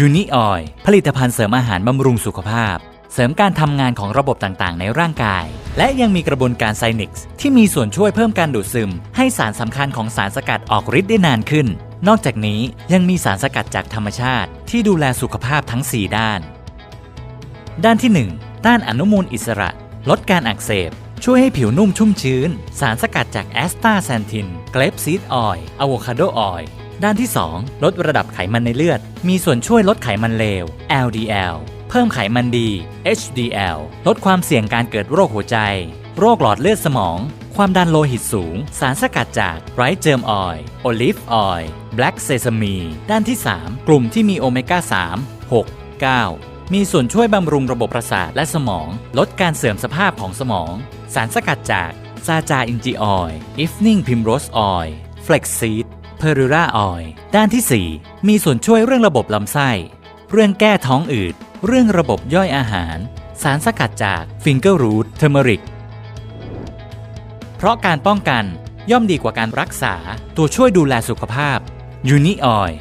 ยูนิออยผลิตภัณฑ์เสริมอาหารบำรุงสุขภาพ เสริมการทำงานของระบบต่างๆ ในร่างกาย และยังมีกระบวนการไซนิกซ์ที่มีส่วนช่วยเพิ่มการดูดซึม ให้สารสำคัญของสารสกัดออกฤทธิ์ได้นานขึ้น นอกจากนี้ยังมีสารสกัดจากธรรมชาติ ที่ดูแลสุขภาพทั้ง 4 ด้าน ด้านที่ 1 ต้านอนุมูลอิสระ ลดการอักเสบช่วยให้ผิวนุ่มชุ่มชื้น สารสกัดจากแอสตาแซนทิน เกรปซีดออยล์อะโวคาโดออยล์ ด้านที่ 2 ลดระดับไขมันในเลือด มีส่วนช่วยลดไขมันเลว LDL เพิ่มไขมันดี HDL ลดความเสี่ยงการเกิดโรคหัวใจ โรคหลอดเลือดสมอง ความดันโลหิตสูง สารสกัดจากไรซ์เจิมออยล์โอลิฟออยล์แบล็กเซซามีด้านที่ 3 กลุ่มที่มีโอเมก้า 3 6 9มีส่วนช่วยบำรุงระบบประสาทและสมอง ลดการเสื่อมสภาพของสมอง สารสกัดจาก ซาจาอินจิออยล์อิฟนิงพิมโรสออยล์เฟล็กซีด เพอรูราออยด้านที่ 4 มีส่วนช่วยเรื่องระบบลำไส้ เรื่องแก้ท้องอืด เรื่องระบบย่อยอาหาร สารสกัดจากฟิงเกอร์รูทเทอร์มริก เพราะการป้องกันย่อมดีกว่าการรักษาตัวช่วยดูแลสุขภาพยูนิออย